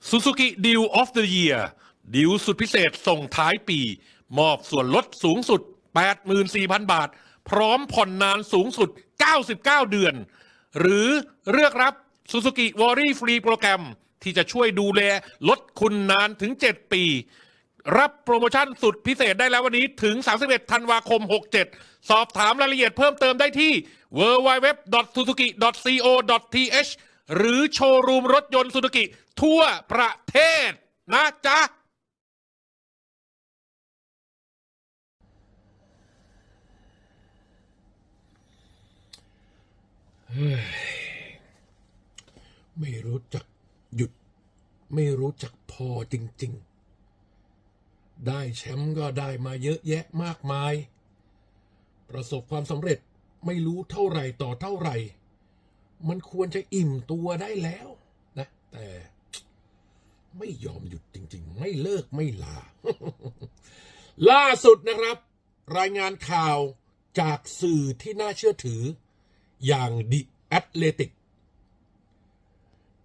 Suzuki Deal of the Year ดีลสุดพิเศษส่งท้ายปี มอบส่วนลดสูงสุด 84,000 บาท พร้อมผ่อนนานสูงสุด 99 เดือน หรือเลือกรับ Suzuki w a r r y Free โปรแกรม ที่จะช่วยดูแลลดคุณนานถึง 7 ปี รับโปรโมชั่นสุดพิเศษได้แล้ววันนี้ถึง 31 ธันวาคม 67 สอบถามรายละเอียดเพิ่มเติมได้ที่ www.suzuki.co.th หรือโชว์รูมรถยนต์ซูซูกิทั่วประเทศนะจ๊ะ ไม่รู้จักหยุด ไม่รู้จักพอจริง ๆ ได้แชมป์ก็ได้มาเยอะแยะมากมาย ประสบความสำเร็จไม่รู้เท่าไหร่ต่อเท่าไหร่ มันควรจะอิ่มตัวได้แล้วนะ แต่ไม่ยอมหยุดจริง ๆ ไม่เลิกไม่ลา ล่าสุดนะครับ รายงานข่าวจากสื่อที่น่าเชื่อถือ อย่างดิแอตเลติก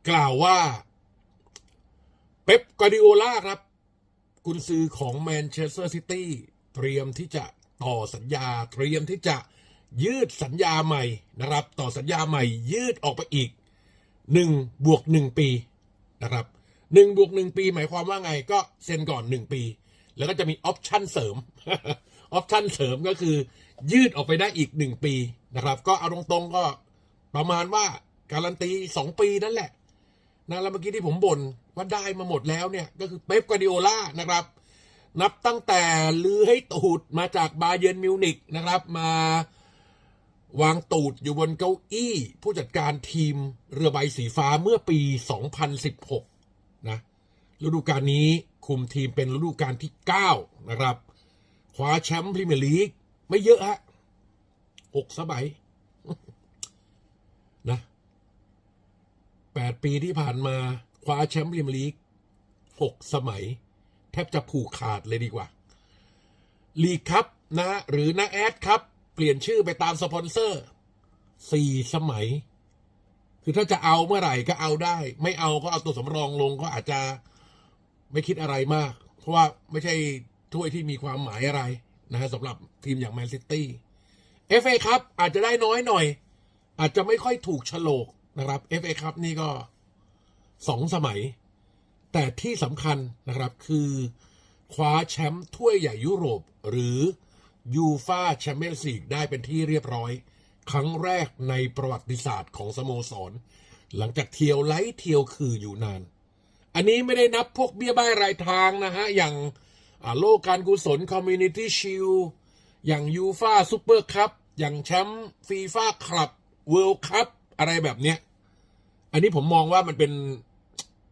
กล่าวว่า เป๊ปการ์ดิโอลาครับ กุนซือของแมนเชสเตอร์ซิตี้เตรียมที่จะต่อสัญญาเตรียมที่จะ ยืดสัญญาใหม่นะครับ ต่อสัญญาใหม่ยืดออกไปอีกหนึ่งบวกหนึ่งปีนะครับหนึ่งบวกหนึ่งปีหมายความว่าไงก็เซ็นก่อนหนึ่งปี แล้วก็จะมีออปชั่นเสริมออปชั่นเสริมก็คือ ยืดออกไปได้อีกหนึ่งปีนะครับ ก็เอาตรงๆก็ประมาณว่าการันตีสองปีนั่นแหละนะแล้วเมื่อกี้ที่ผมบ่นว่าได้มาหมดแล้วเนี่ย ก็คือเป๊ปกวาดิโอลานะครับ นับตั้งแต่ลือให้ตูดมาจากบาเยิร์นมิวนิกนะครับ มา วางตูดอยู่บนเก้าอี้ ผู้จัดการทีมเรือใบสีฟ้าเมื่อปี 2016 นะ ฤดูกาลนี้คุมทีมเป็นฤดูกาลที่ 9 นะครับ คว้าแชมป์พรีเมียร์ลีก ไม่เยอะฮะหกสมัยนะแปดปีที่ผ่านมา คว้าแชมป์พรีเมียร์ลีกหกสมัย แทบจะผูกขาดเลยดีกว่า ลีกครับนะหรือนาแอดครับ เปลี่ยนชื่อไปตามสปอนเซอร์สี่สมัย คือถ้าจะเอาเมื่อไหร่ก็เอาได้ ไม่เอาก็เอาตัวสำรองลงก็อาจจะไม่คิดอะไรมาก เพราะว่าไม่ใช่ถ้วยที่มีความหมายอะไรนะฮะสำหรับทีมอย่างแมนซิตี้เอฟเอครับอาจจะได้น้อยหน่อย อาจจะไม่ค่อยถูกโฉลกนะครับ FA ครับนี่ก็สองสมัย แต่ที่สำคัญนะครับคือคว้าแชมป์ถ้วยใหญ่ยุโรปหรือ ยูฟาแชมเปี้ยนส์ลีกได้เป็นที่เรียบร้อย ครั้งแรกในประวัติศาสตร์ของสโมสร หลังจากเที่ยวไล่เที่ยวคืออยู่นาน อันนี้ไม่ได้นับพวกเบี้ยบ้ายรายทางนะฮะ อย่างโลกการกุศลคอมมูนิตี้ชิลอย่างยูฟาซูเปอร์คัพอย่างแชมป์ฟีฟ่าคลับเวิลด์คัพอะไรแบบเนี้ย อันนี้ผมมองว่ามันเป็น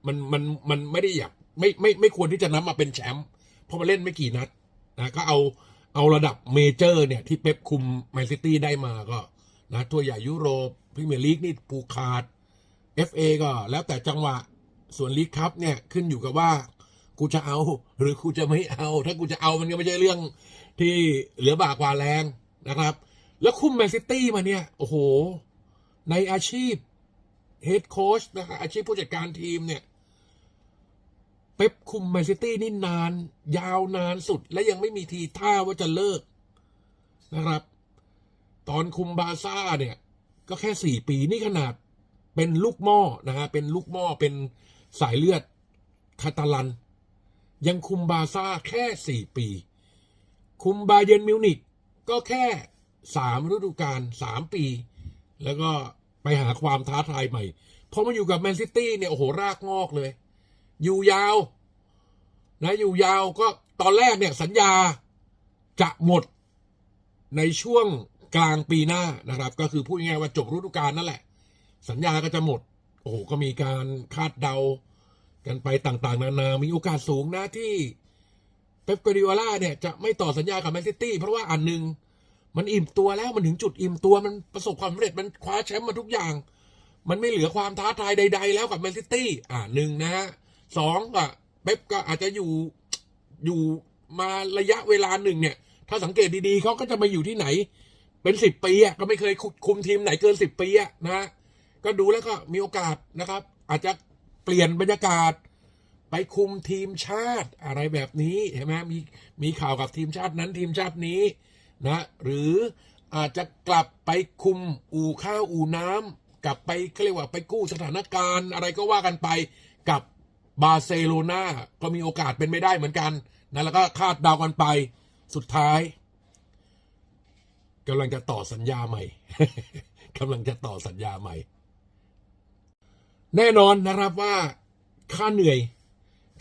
มันมันมันไม่ได้อยากไม่ไม่ไม่ควรที่จะนับมาเป็นแชมป์เพราะมันเล่นไม่กี่นัดนะก็เอา เอาระดับเมเจอร์เนี่ยที่เป๊ปคุมแมนซิตี้ได้มาก็นะตัวใหญ่ยุโรปพรีเมียร์ลีกนี่ผูกขาด FA ก็ แล้วแต่จังหวะส่วนลีกครับเนี่ยขึ้นอยู่กับว่า กูจะเอา หรือกูจะไม่เอา ถ้ากูจะเอามันก็ไม่ใช่เรื่องที่เหลือบากกว่าแรงนะครับ แล้วคุมแมนซิตี้มาเนี่ย โอ้โห ในอาชีพเฮดโค้ชนะครับอาชีพผู้จัดการทีมเนี่ย ป๊ปคุมแมนซิตี้นี่นาน ยาวนานสุดและยังไม่มีทีท่าว่าจะเลิกนะครับ ตอนคุมบาซ่าเนี่ย ก็แค่สี่ปีนี่ขนาดเป็นลูกหม้อนะฮะเป็นลูกหม้อเป็นสายเลือดคาตาลัน ยังคุมบาซ่าแค่สี่ปี คุมบาเยนมิวนิกก็แค่สามฤดูกาลสามปี แล้วก็ไปหาความท้าทายใหม่พอมาอยู่กับแมนซิตี้เนี่ยโอ้โหรากงอกเลย อยู่ยาวนะอยู่ยาวก็ตอนแรกเนี่ยสัญญาจะหมดในช่วงกลางปีหน้านะครับ ก็คือพูดง่ายๆว่าจบฤดูกาลนั่นแหละ สัญญาก็จะหมด โอ้โหก็มีการคาดเดา กันไปต่างๆ นานา มีโอกาสสูงนะที่เป๊ปกวาริโอลาเนี่ยจะไม่ต่อสัญญากับแมนซิตี้เพราะว่าอันหนึ่งมันอิ่มตัวแล้วมันถึงจุดอิ่มตัวมันประสบความสำเร็จมันคว้าแชมป์มาทุกอย่าง มันไม่เหลือความท้าทายใด ๆ แล้วกับแมนซิตี้อ่าหนึ่งนะฮะ สองอะเป๊ปก็อาจจะอยู่อยู่มาระยะเวลาหนึ่งเนี่ย ถ้าสังเกตดีๆเขาก็จะมาอยู่ที่ไหน เป็นสิบปีอะก็ไม่เคยคุมทีมไหนเกินสิบปีอะนะฮะก็ดูแล้วก็มีโอกาสนะครับ อาจจะเปลี่ยนบรรยากาศ ไปคุมทีมชาติอะไรแบบนี้เห็นไหมมีมีข่าวกับทีมชาตินั้นทีมชาตินี้นะ หรืออาจจะกลับไปคุมอู่ข้าวอู่น้ำกลับไปเขาเรียกว่าไปกู้สถานการณ์อะไรก็ว่ากันไปกับ บาร์เซโลนาก็มีโอกาสเป็นไม่ได้เหมือนกันนะแล้วก็คาดเดากันไปสุดท้ายกำลังจะต่อสัญญาใหม่กำลังจะต่อสัญญาใหม่ แน่นอนนะครับว่าค่าเหนื่อย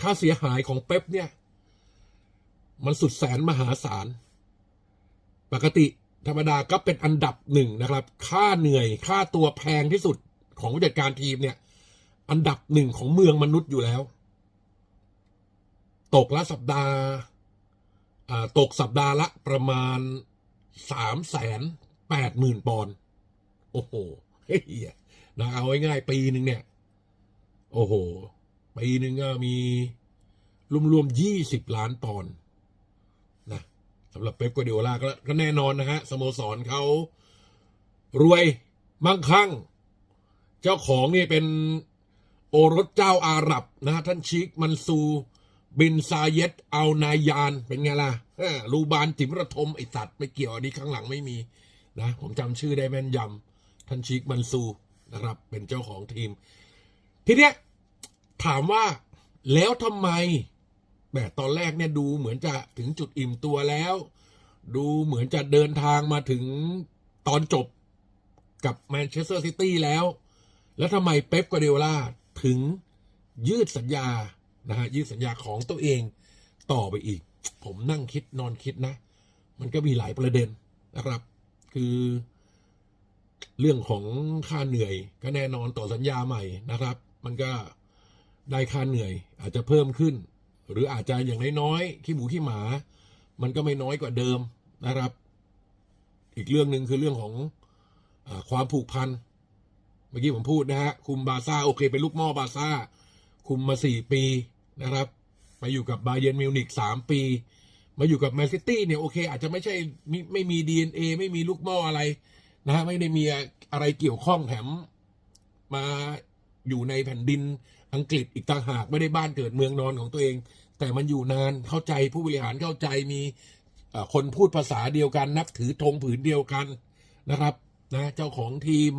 ค่าเสียหายของเป๊ปเนี่ย มันสุดแสนมหาศาล ปกติธรรมดาก็เป็นอันดับหนึ่งนะครับ ค่าเหนื่อยค่าตัวแพงที่สุดของผู้จัดการทีมเนี่ย อันดับหนึ่งของเมืองมนุษย์อยู่แล้ว ตกละสัปดาห์ตกสัปดาห์ละประมาณสามแสนแปดหมื่นปอนด์โอ้โหเฮ้ยนะเอาง่ายๆปีหนึ่งเนี่ย โอ้โห ปีหนึ่งก็มีรวมๆยี่สิบล้านปอนด์นะสำหรับเป๊ปกัวเดโอลาก็ก็แน่นอนนะฮะสโมสรเขารวยมั่งคั่ง เจ้าของนี่เป็น โอรสเจ้าอาหรับนะฮะท่านชิคมันซู บินซาเยตเอานายานเป็นไงล่ะรูบานจิมระทมไอสัตว์ไม่เกี่ยวอันนี้ข้างหลังไม่มีนะผมจำชื่อได้แม่นยำท่านชิคมันซูนะครับ เป็นเจ้าของทีม ทีเนี้ยถามว่าแล้วทำไมแบบตอนแรกเนี่ยดูเหมือนจะถึงจุดอิ่มตัวแล้ว ดูเหมือนจะเดินทางมาถึงตอนจบกับแมนเชสเตอร์ซิตี้แล้ว แล้วทำไมเป๊ปกัวเดโอลา ถึงยืดสัญญานะฮะยืดสัญญาของตัวเองต่อไปอีก ผมนั่งคิดนอนคิดนะ มันก็มีหลายประเด็นนะครับ คือ เรื่องของค่าเหนื่อยก็แน่นอนต่อสัญญาใหม่นะครับ มันก็ได้ค่าเหนื่อย อาจจะเพิ่มขึ้น หรืออาจจะอย่างน้อยๆขี้หมูขี้หมา มันก็ไม่น้อยกว่าเดิมนะครับ อีกเรื่องหนึ่งคือเรื่องของอความผูกพัน เมื่อกี้ผมพูดนะฮะ คุมบาซ่าโอเคเป็นลูกม้อบาซ่า คุมมาสี่ปีนะครับ ไปอยู่กับบาเยร์นมิวนิกสามปี มาอยู่กับแมนซิตี้เนี่ยโอเค อาจจะไม่ใช่ไม่ไม่มี DNA ไม่มีลูกม้ออะไรนะฮะไม่ได้มีอะไรเกี่ยวข้องแถมมาอยู่ในแผ่นดินอังกฤษอีกต่างหากไม่ได้บ้านเกิดเมืองนอนของตัวเอง แต่มันอยู่นานเข้าใจผู้บริหารเข้าใจมีคนพูดภาษาเดียวกัน นับถือธงผืนเดียวกันนะครับนะเจ้าของทีม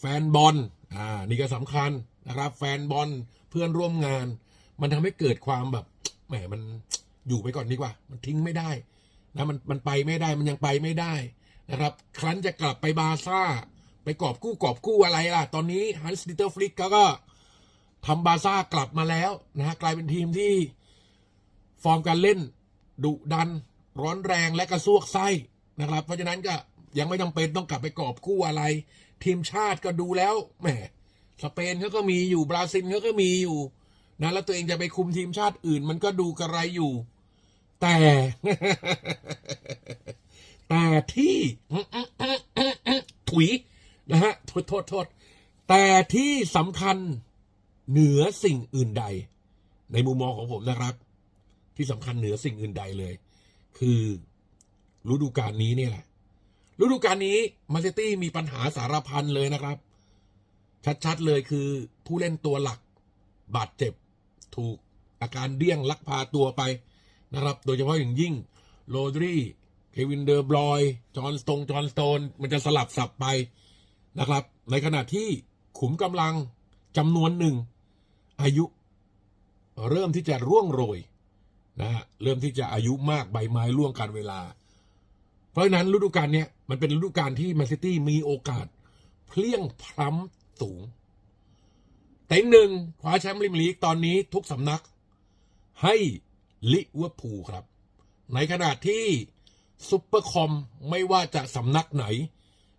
แฟนบอลอ่านี่ก็สำคัญนะครับ แฟนบอลเพื่อนร่วมงาน มันทำให้เกิดความแบบแหมมันอยู่ไปก่อนดีกว่า มันทิ้งไม่ได้นะมันมันไปไม่ได้มันยังไปไม่ได้นะครับ ครั้นจะกลับไปบาซ่า ไปกอบกู้กอบกู้อะไรล่ะ ตอนนี้ฮันส์ดิเตอร์ฟลิกก็ทำบาซ่ากลับมาแล้วนะฮะกลายเป็นทีมที่ฟอร์มการเล่นดุดัน ร้อนแรงและกระซวกไส้นะครับ เพราะฉะนั้นก็ยังไม่จำเป็นต้องกลับไปกอบกู้อะไร ทีมชาติก็ดูแล้วแหมสเปนเขาก็มีอยู่บราซิลเขาก็มีอยู่นะแล้วตัวเองจะไปคุมทีมชาติอื่น มันก็ดูกระไรอยู่ แต่ แต่ที่ถุยนะฮะโทษโทษโทษแต่ที่สำคัญเหนือสิ่งอื่นใด ในมุมมองของผมนะครับ ที่สำคัญเหนือสิ่งอื่นใดเลย คือฤดูกาลนี้เนี่ยแหละ ฤดูกาลนี้มาเซตี้มีปัญหาสารพันเลยนะครับ ชัดๆเลยคือผู้เล่นตัวหลัก บาดเจ็บถูกอาการเดี้ยงลักพาตัวไปนะครับ โดยเฉพาะอย่างยิ่งโรดรีเควินเดอร์บรอย จอห์นสโตนจอห์นสโตน มันจะสลับสับไปนะครับ ในขณะที่ขุมกำลังจำนวนหนึ่ง อายุ เริ่มที่จะร่วงโรยนะฮะเริ่มที่จะอายุมากใบไม้ร่วงการเวลา เพราะฉะนั้นฤดูกาลเนี้ย มันเป็นฤดูกาลที่แมนซิตี้มีโอกาส เพลี่ยงพล้ำสูงแต่อีกหนึ่งคว้าแชมป์ลิมลีกตอนนี้ทุกสำนัก ให้ลิเวอร์พูลครับ ในขณะที่ซุปเปอร์คอมไม่ว่าจะสำนักไหน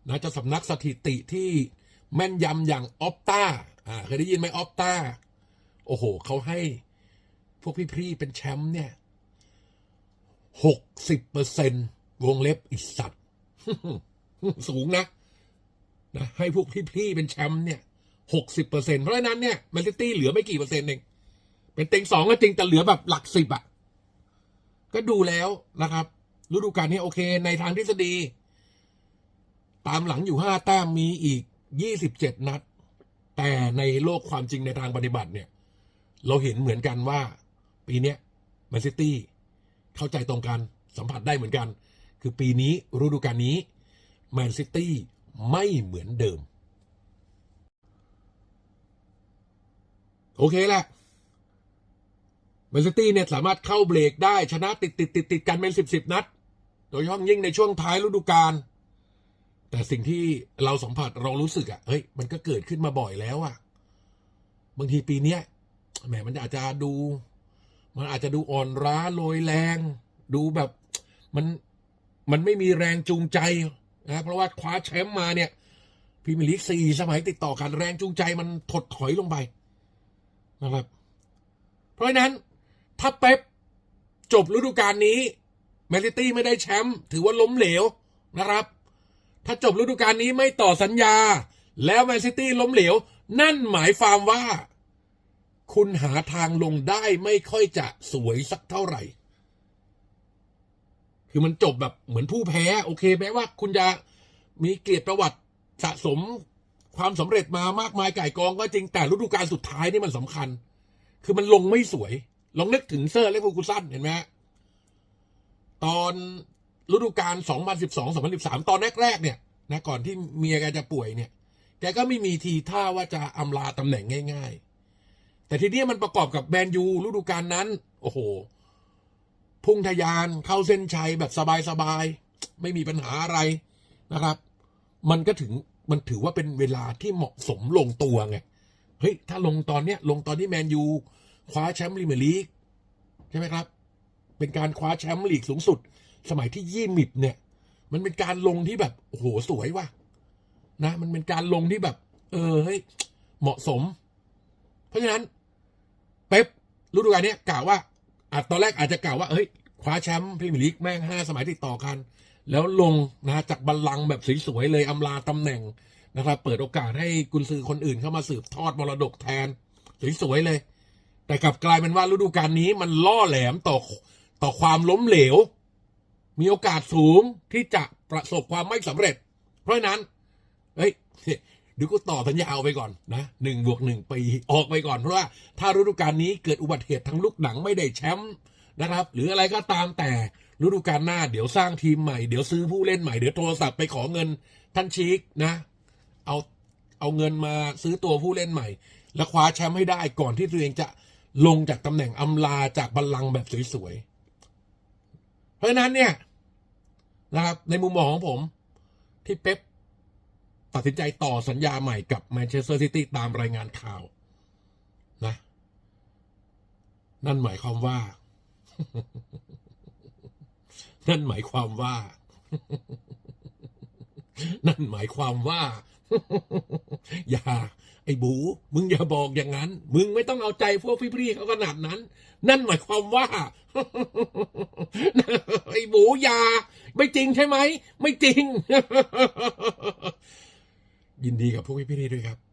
นะจะสำนักสถิติที่แม่นยำอย่างออฟตาอ่าเคยได้ยินไหมออฟตาโอ้โหเขาให้พวกพี่ๆเป็นแชมป์เนี่ยหกสิบเปอร์เซ็นวงเล็บอิสัต สูงนะนะ ให้พวกพี่ๆเป็นแชมป์เนี่ยหกสิบเปอร์เซ็นเพราะฉะนั้นเนี่ยแมนซิตี้เหลือไม่กี่เปอร์เซ็นต์เองเป็นเต็งสองก็จริงแต่เหลือแบบหลักสิบอะ ก็ดูแล้วนะครับฤดูกาลนี้โอเค ในทางทฤษฎี ตามหลังอยู่ห้าแต้มมีอีกยี่สิบเจ็ดนัด แต่ในโลกความจริงในทางปฏิบัติเนี่ย เราเห็นเหมือนกันว่า ปีเนี้ยแมนซิตี้เข้าใจตรงกันสัมผัสได้เหมือนกัน คือปีนี้ฤดูกาลนี้แมนซิตี้ไม่เหมือนเดิม โอเคแหละแมนซิตี้เนี่ยสามารถเข้าเบรกได้ชนะติดติดติดติดกันเป็นสิบสิบนัด โดยเฉพาะยิ่งในช่วงท้ายฤดูกาลแต่สิ่งที่เราสัมผัสเรารู้สึกอะ่ะเฮ้ยมันก็เกิดขึ้นมาบ่อยแล้วอะ่ะ บางทีปีเนี้ยแหมมันอาจจะดู มันอาจจะดูอ่อนร้าโรยแรง ดูแบบ มัน มันไม่มีแรงจูงใจนะเพราะว่าคว้าแชมป์มาเนี่ยพรีเมียร์ลีกสี่สมัยติดต่อกันแรงจูงใจมันถดถอยลงไปนะครับ เพราะฉะนั้นถ้าเป๊ปจบฤดูกาลนี้แมนซิตี้ไม่ได้แชมป์ถือว่าล้มเหลวนะครับ ถ้าจบฤดูกาลนี้ไม่ต่อสัญญา แล้วแมนซิตี้ล้มเหลว นั่นหมายความว่า คุณหาทางลงได้ไม่ค่อยจะสวยสักเท่าไหร่ คือมันจบแบบเหมือนผู้แพ้ โอเคแม้ว่าคุณจะมีเกียรติประวัติสะสมความสำเร็จมามากมายไก่กองก็จริงแต่ฤดูกาลสุดท้ายนี่มันสำคัญ คือมันลงไม่สวย ลองนึกถึงเซอร์เลฟฟูกูสันเห็นไหมตอนฤดูกาล 2012-2013 ตอนแรกๆเนี่ยนะก่อนที่เมียแกจะป่วยเนี่ยแกก็ไม่มีทีท่าว่าจะอำลาตำแหน่งง่าย ๆ แต่ทีนี้มันประกอบกับแมนยูฤดูกาลนั้น โอ้โห พุ่งทะยานเข้าเส้นชัยแบบสบายๆไม่มีปัญหาอะไรนะครับ มันก็ถึงมันถือว่าเป็นเวลาที่เหมาะสมลงตัวไงเฮ้ยถ้าลงตอนเนี้ยลงตอนที่แมนยูคว้าแชมป์พรีเมลีกใช่ไหมครับ เป็นการคว้าแชมป์ลีกสูงสุด สมัยที่ยี่มิบเนี่ย มันเป็นการลงที่แบบโอ้โหสวยว่ะนะ มันเป็นการลงที่แบบ เออเฮ้ยเหมาะสม เพราะฉะนั้น เป๊ปฤดูกาลเนี้ยกล่าวว่า อาจตอนแรกอาจจะกล่าวว่าเฮ้ยคว้าแชมป์พรีเมียร์ลีกแม่งห้าสมัยติดต่อกัน แล้วลงนะจากบัลลังก์แบบสวยๆเลยอำลาตำแหน่งนะครับเปิดโอกาสให้กุนซือคนอื่นเข้ามาสืบทอดมรดกแทน สวยๆเลย แต่กลับกลายเป็นว่าฤดูกาลนี้มันล่อแหลมต่อต่อความล้มเหลว มีโอกาสสูงที่จะประสบความไม่สำเร็จ เพราะนั้นเฮ้ย เดี๋ยวกูต่อสัญญาเอาไปก่อนนะหนึ่งบวกหนึ่งปีออกไปก่อนเพราะว่าถ้าฤดูกาลนี้เกิดอุบัติเหตุทางลูกหนังไม่ได้แชมป์นะครับ หรืออะไรก็ตามแต่ฤดูกาลหน้าเดี๋ยวสร้างทีมใหม่เดี๋ยวซื้อผู้เล่นใหม่เดี๋ยวโทรศัพท์ไปขอเงินท่านชีกนะ เอาเอาเงินมาซื้อตัวผู้เล่นใหม่ แล้วคว้าแชมป์ให้ได้ก่อนที่ตัวเองจะลงจากตำแหน่งอำลาจากบัลลังก์แบบสวยๆเพราะฉะนั้นเนี่ยนะครับในมุมมองของผมที่เป๊ป ตัดสินใจต่อสัญญาใหม่กับแมนเชสเตอร์ซิตี้ตามรายงานข่าวนะ นั่นหมายความว่า นั่นหมายความว่า นั่นหมายความว่า อย่า ไอ้บู มึงอย่าบอกอย่างนั้น มึงไม่ต้องเอาใจพวกพี่ๆเขาขนาดนั้น นั่นหมายความว่า ไอ้บูอย่า ไม่จริงใช่ไหม ไม่จริง ยินดีกับพวกพี่ๆด้วยครับ